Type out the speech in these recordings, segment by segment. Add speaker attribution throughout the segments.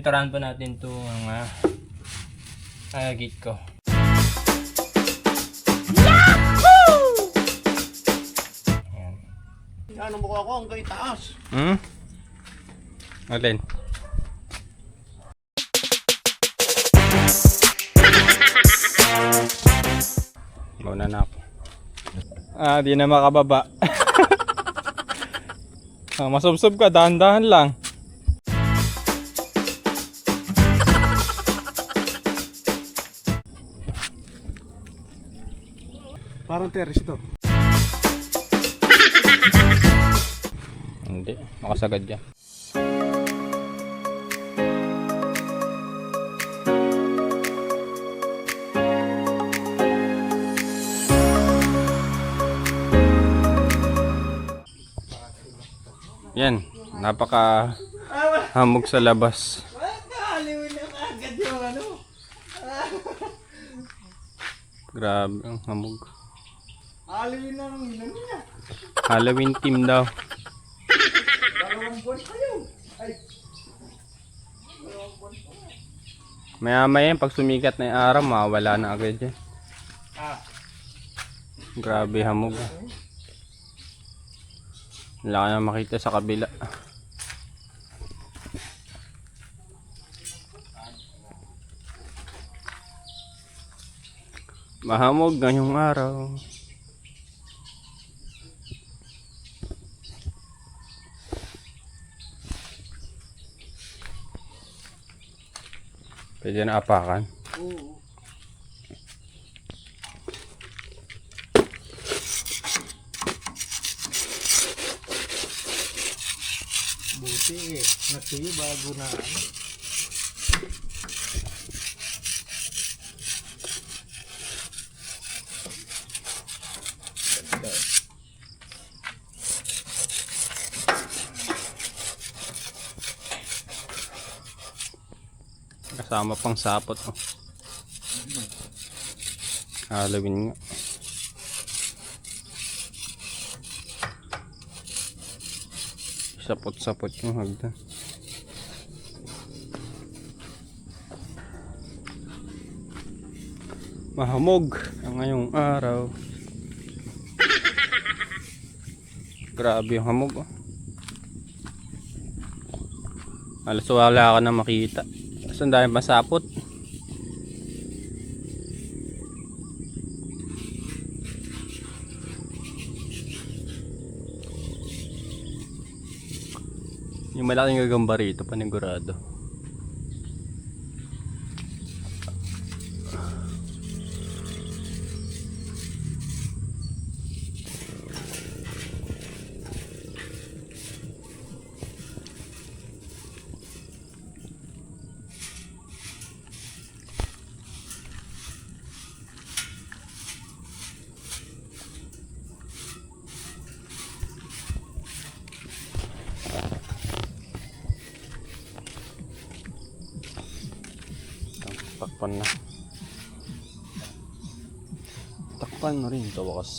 Speaker 1: Pipinturahan pa natin to ang uh, uh, gate ko. Ayan.
Speaker 2: Yan ang mukha ko hanggang itaas.
Speaker 1: Hmm? Alin? Mauna na ako. Ah, di na makababa. ah, masubsob ka, dahan-dahan lang.
Speaker 2: Parang terrace ito.
Speaker 1: Hindi, makasagad yan. Yan, napaka hamog sa labas.
Speaker 2: Ano.
Speaker 1: Grabe ang hamog.
Speaker 2: Aliwin na ng ilan niya.
Speaker 1: Halloween team daw.
Speaker 2: Dalawang buwan kayo. Ay,
Speaker 1: Maya maya pag sumikat na yung araw, mawala na agad yan.
Speaker 2: ah,
Speaker 1: Grabe hamog. Wala ka na makita sa kabila. Mahamog ngayong araw. Pwede na apakan.
Speaker 2: oo. Buti eh. Natuyo bago na ano.
Speaker 1: Kasama pang sapot. Oh. Halloween nga. Sapot-sapot yung hagdan. Mahamog ang ngayong araw. Grabe yung hamog. Oh. Alas wala ka na makita. Saan dahil masapot? Yung malaking gagamba rito, panigurado. Takpan na. Takpan na rin ito wakas.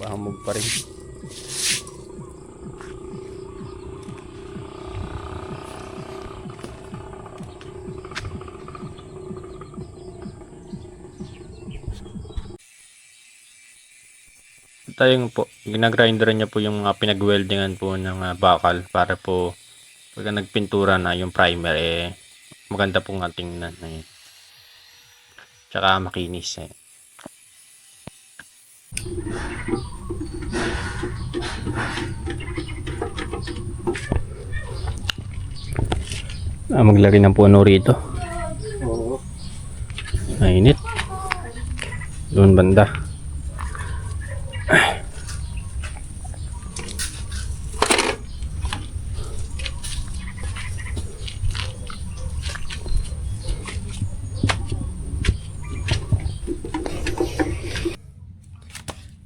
Speaker 1: Bahamog pa rin. tayong po, ginagrinder niya po yung mga pinag-weldingan po ng ah, bakal para po pagka nagpintura na yung primer eh maganda pong nga tingnan eh. Tsaka makinis eh. Ah, maglagay ng puno rito.
Speaker 2: Oo.
Speaker 1: Mainit. Doon banda.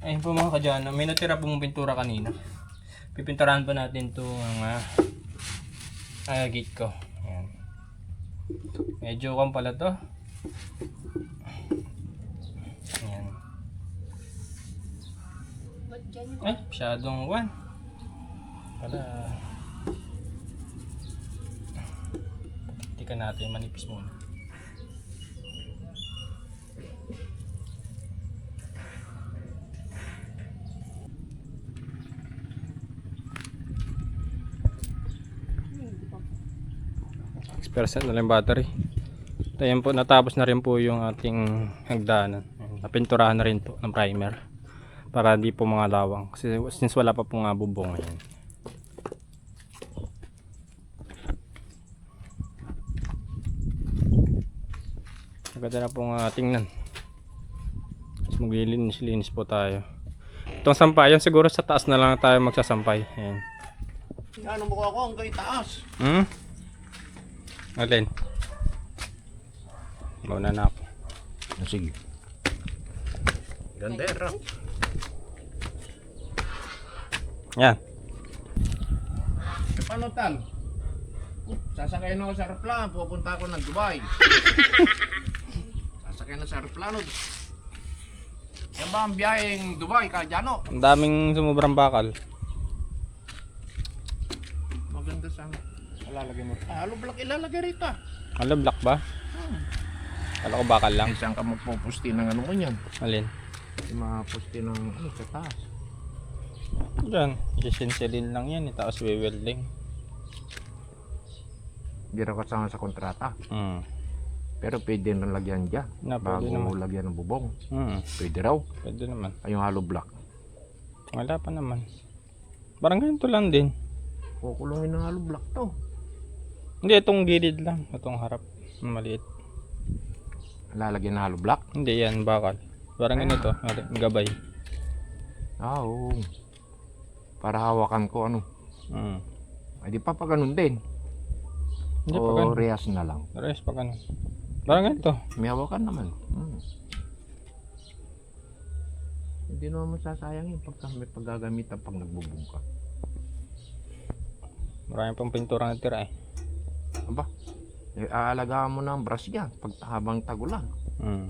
Speaker 1: Ayun po mga kadyano, may natira pong pintura kanina. Pipinturahan pa natin to ang ah, ah, gate ko. Ayan. Medyo kang pala to. Ayan. Ay, masyadong one. Para Tika natin manipis muna. Percent na lang battery. So, yan po, natapos na rin po yung ating hagdanan. Ayan, Napinturahan na rin po ng primer. Para di po mga lawang. Kasi since wala pa pong uh, bubong ngayon. Maganda na pong uh, tingnan. Maglilinis-linis po tayo. Itong sampayan siguro sa taas na lang tayo magsasampay. Ayan.
Speaker 2: Ano mo ako hanggang itaas?
Speaker 1: Hmm? Alin? Mauna na ako.
Speaker 2: Sige. Gandera.
Speaker 1: Yan.
Speaker 2: E paano tal? Uh, Sasakayin ako sa aeroplano, pupunta ako ng Dubai. Sasakayin na sa aeroplano. Yan ba ang biyaheng Dubai, Kajano?
Speaker 1: Ang daming sumubrang bakal.
Speaker 2: Maganda sana. Ilalagay mo. Ah, halo black ilalagay rito. ah.
Speaker 1: Ano, black ba? Kala ko bakal lang.
Speaker 2: Saan ka magpupusti ng ano mo yan?
Speaker 1: Alin?
Speaker 2: Yung mga pusti ng ano sa taas.
Speaker 1: Diyan. Sisinsilin lang yan. eh, Tapos welding.
Speaker 2: Hindi raw kasama sa kontrata.
Speaker 1: Hmm.
Speaker 2: Pero pwede na lagyan dyan.
Speaker 1: Na,
Speaker 2: Bago
Speaker 1: pwede naman.
Speaker 2: lagyan ng bubong.
Speaker 1: Hmm.
Speaker 2: Pwede raw.
Speaker 1: Pwede naman.
Speaker 2: Ay, yung hollow block.
Speaker 1: Wala pa naman. Parang ganito lang din.
Speaker 2: Kukulungin ng hollow block to.
Speaker 1: Hindi, itong gilid lang. Itong harap. Maliit.
Speaker 2: Lalagyan ng hollow block.
Speaker 1: Hindi, yan. Bakal. Parang ganito. Mali- Gabay.
Speaker 2: Ah, oo. Para hawakan ko ano.
Speaker 1: Hmm.
Speaker 2: Ay, di pa pa ganun din.
Speaker 1: Hindi pa
Speaker 2: o
Speaker 1: ganun.
Speaker 2: rehas na lang.
Speaker 1: Rest pa ganun. Parang ganito.
Speaker 2: May hawakan naman. Hmm. Hindi naman masasayangin pagka may paggagamitan pag nagbubong ka.
Speaker 1: Marami pang pintura na tira eh.
Speaker 2: Aba, eh, aalagaan mo na ang brush yan pag habang tagulan.
Speaker 1: Hmm.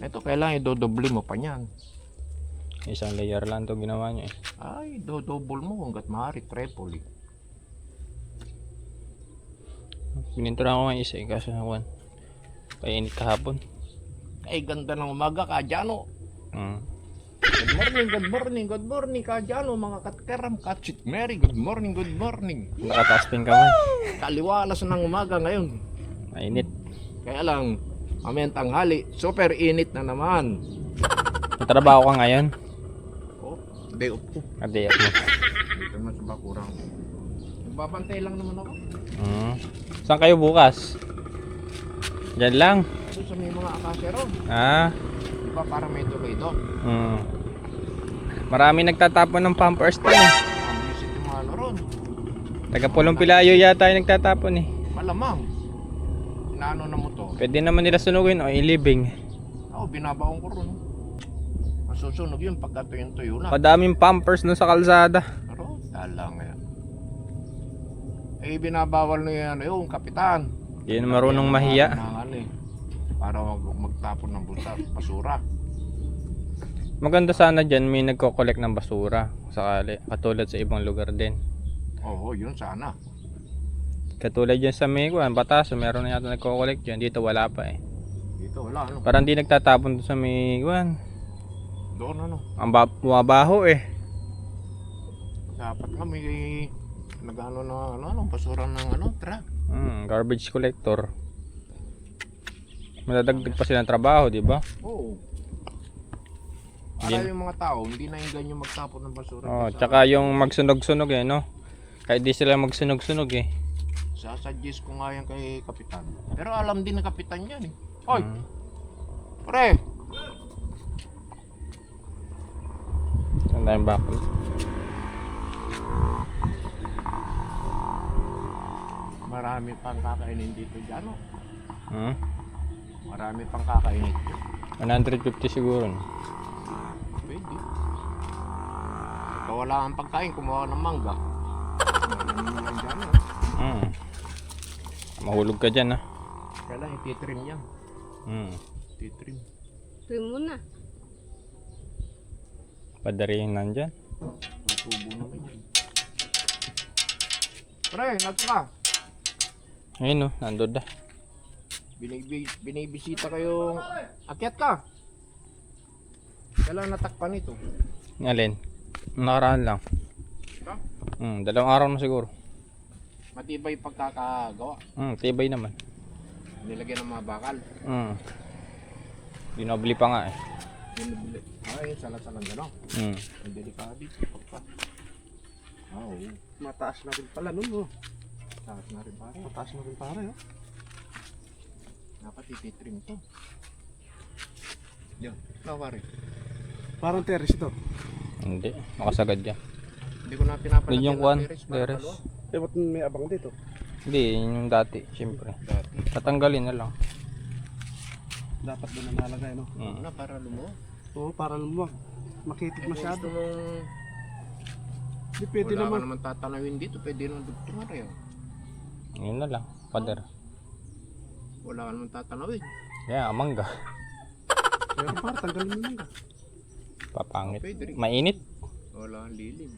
Speaker 2: Ito, kailangan idodoble mo pa niyan.
Speaker 1: Isang layer lang to ginawa niya eh.
Speaker 2: Ay, dodouble mo hanggat maaari, triple eh.
Speaker 1: Pinintura ko nga isa eh. Kaso nakuhan. Painit kahapon.
Speaker 2: Ay, ganda ng umaga, Kajano.
Speaker 1: Hmm.
Speaker 2: Good morning, good morning, good morning, Kajano, mga katkeram, katsit Mary, good morning, good morning.
Speaker 1: Nakataas pa yung kamay.
Speaker 2: Kaliwalas ng umaga ngayon.
Speaker 1: Mainit.
Speaker 2: Kaya lang, mamayang tanghali, super init na naman.
Speaker 1: Natrabaho ka ngayon.
Speaker 2: Oh, day off ko.
Speaker 1: Adi mo.
Speaker 2: Dito naman sa bakurang. Nagbabantay lang naman ako.
Speaker 1: Hmm. Saan kayo bukas? Diyan lang.
Speaker 2: Doon sa may mga akasero.
Speaker 1: Ah.
Speaker 2: Di ba para may tuloy doon?
Speaker 1: Hmm. Marami nagtatapon ng pampers doon eh.
Speaker 2: Ano.
Speaker 1: Taga Pulong Pilayo yata yung nagtatapon eh.
Speaker 2: Malamang. Inaano na mo to?
Speaker 1: Pwede naman nila sunugin o ilibing.
Speaker 2: Oo, binabaong ko ron. Masusunog yun pagka tuyong tuyo na.
Speaker 1: Padaming pampers doon sa kalsada.
Speaker 2: Pero, dala ngayon. Eh, binabawal na yan, yung kapitan.
Speaker 1: Hindi marunong mahiya.
Speaker 2: Ng ano eh, para mag magtapon ng buta, basura.
Speaker 1: Maganda sana dyan may nagko-collect ng basura sakali. Katulad sa ibang lugar din.
Speaker 2: Oo, yun sana.
Speaker 1: Katulad dyan sa Meguan, Bataso, meron na yata nagko-collect dyan. Dito wala pa eh.
Speaker 2: Dito, wala, ano.
Speaker 1: Parang di nagtatapon doon sa Meguan.
Speaker 2: Doon, ano.
Speaker 1: Ang ba- bumabaho eh.
Speaker 2: Dapat nga may nagano na, ano, ano, basura ng, ano, truck.
Speaker 1: Hmm, garbage collector. Madadagdag pa sila ng trabaho, di ba?
Speaker 2: Oo. Para yung mga tao, hindi na yung ganyan magtapon ng basura.
Speaker 1: Oh,
Speaker 2: Sa-
Speaker 1: tsaka yung magsunog-sunog eh, no? Kahit di sila magsunog-sunog eh.
Speaker 2: Sasuggest ko nga yan kay kapitan. Pero alam din ng kapitan yan eh. Hoy,
Speaker 1: Hmm.
Speaker 2: pre!
Speaker 1: Saan tayong bakal?
Speaker 2: Marami pang kakainin dito dyan, no?
Speaker 1: Hmm?
Speaker 2: Marami pang kakainin dito.
Speaker 1: 150 siguro. no?
Speaker 2: Pwede. Ikaw wala ang pagkain, kumuha ng mangga. Lang?
Speaker 1: Hmm. Mahulog ka dyan ah.
Speaker 2: Kailan ititrim yan.
Speaker 1: Hmm.
Speaker 2: Titrim.
Speaker 3: Trim mo na.
Speaker 1: Padarihin nandyan.
Speaker 2: Tubo naman yan. Pre, nato ka.
Speaker 1: Ayun no, nandun na.
Speaker 2: Binibi, binibisita kayong akyat ka. Kailan natakpan ito?
Speaker 1: Alin? Nakaraan lang.
Speaker 2: Ha?
Speaker 1: Hmm, dalawang araw na siguro.
Speaker 2: Matibay pagkakagawa.
Speaker 1: Hmm, tibay naman.
Speaker 2: Nilagyan ng mga bakal.
Speaker 1: Hmm. Binobli pa nga eh.
Speaker 2: Binibili. Ay, salat-salang gano'n.
Speaker 1: Hmm.
Speaker 2: Ang delikado. Pagka. Ah, oo.
Speaker 3: Mataas na rin pala nun, oh.
Speaker 2: Taas na rin pare.
Speaker 3: Mataas na rin pare, oh.
Speaker 2: Dapat ititrim to. Yan. Ikaw pare.
Speaker 3: Parang terrace ito.
Speaker 1: Hindi, makasagad yan.
Speaker 2: Hindi ko na pinapalagyan
Speaker 1: Yun yung
Speaker 2: teres. dalawa.
Speaker 3: Eh, ba't may abang dito?
Speaker 1: Hindi, yun yung dati, siyempre.
Speaker 2: Dati.
Speaker 1: Tatanggalin na lang.
Speaker 3: Dapat doon na nalagay, no?
Speaker 1: Hmm.
Speaker 2: Ano para lumuwag.
Speaker 3: Oo, para lumuwag. Makitid
Speaker 2: Kung
Speaker 3: masyado.
Speaker 2: gusto mong
Speaker 3: Hindi pwede
Speaker 2: wala
Speaker 3: naman.
Speaker 2: ka naman tatanawin dito, pwede nung dugtungan rin.
Speaker 1: Yun na lang, pader.
Speaker 2: Wala ka naman tatanawin.
Speaker 1: Kaya, amangga.
Speaker 3: Pero para tanggalin mo lang.
Speaker 1: Papangit.
Speaker 2: Rin.
Speaker 1: Mainit.
Speaker 2: Wala kang lilim.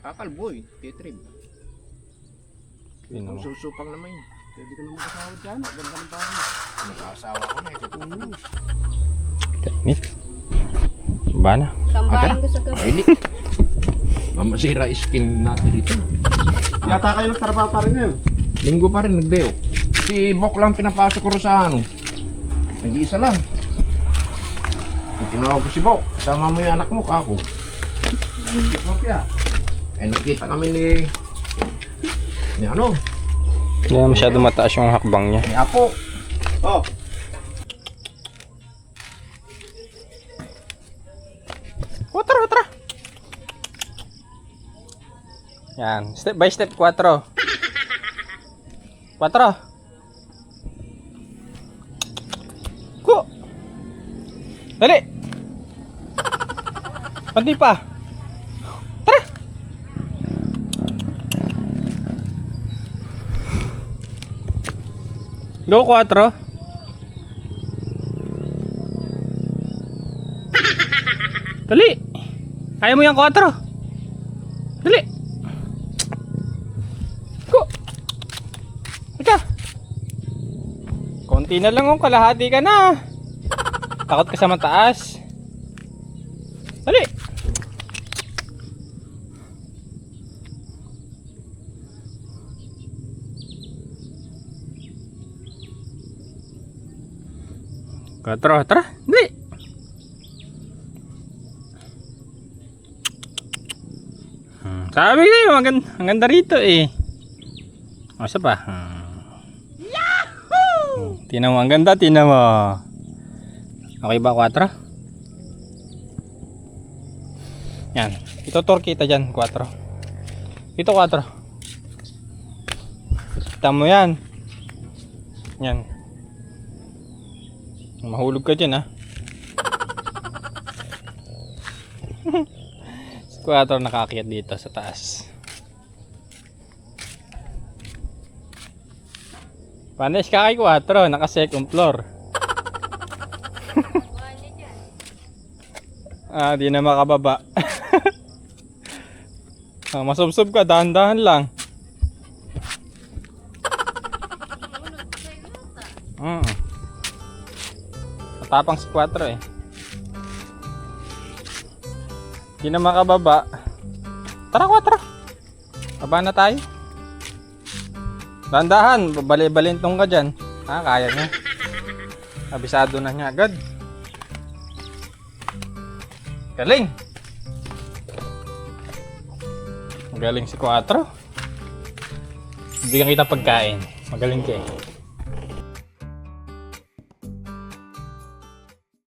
Speaker 2: Kakalboy.
Speaker 1: Yun
Speaker 2: Kung
Speaker 1: naman.
Speaker 2: susupang naman yun.
Speaker 3: Pwede ka naman kasawa dyan. Ang ganda ng bahay.
Speaker 2: Nag-aasawa ko na eh.
Speaker 3: Mm.
Speaker 1: Mainit. Ba na?
Speaker 4: Sambahin ko sa gabi.
Speaker 2: Ay, Mamasira skin natin dito.
Speaker 3: Yata kayo nagtrabaho pa rin ngayon.
Speaker 2: Linggo pa rin nagdeo. Si Bok lang pinapasok ko sa ano. Nag-iisa lang. Tinawag ko si Bok, kasama mo yung anak mo, kako.
Speaker 3: Okay, ah.
Speaker 2: Eh, nakita kami ni... Ni ano?
Speaker 1: Hindi na masyado mataas yung hakbang niya.
Speaker 2: Ni Apo.
Speaker 3: Oh,
Speaker 1: Otra, otra. Yan. Step by step, 4. 4. Dali! Pandi pa. Tara! Go, 4. Dali! Kaya mo yan, 4. Dali! Go! Ika! Konti na lang kung kalahati ka na. Takot ka sa mataas. Dali! Katro, tara, dali! Hmm, sabi ko yung ang ganda rito eh. O, isa pa. Hmm. Yahoo! Tinan mo, ang ganda, tinan mo. Okay ba, 4? Yan. Itutur kita dyan, 4. Ito, 4. Kita mo yan. Yan. Mahulog ka dyan, ha. Si 4 nakakit dito sa taas. Panis ka kay 4, naka second floor. Ah, di na makababa. ah, masubsob ka, dahan-dahan lang. Mm. Matapang si 4 eh. Di na makababa. Tara, 4. Baba na tayo. Dandahan, bali-balintong ka dyan. Ha, kaya niya. Abisado na niya agad. Galing! Galing si 4. Bigyan kita pagkain. Magaling ka eh.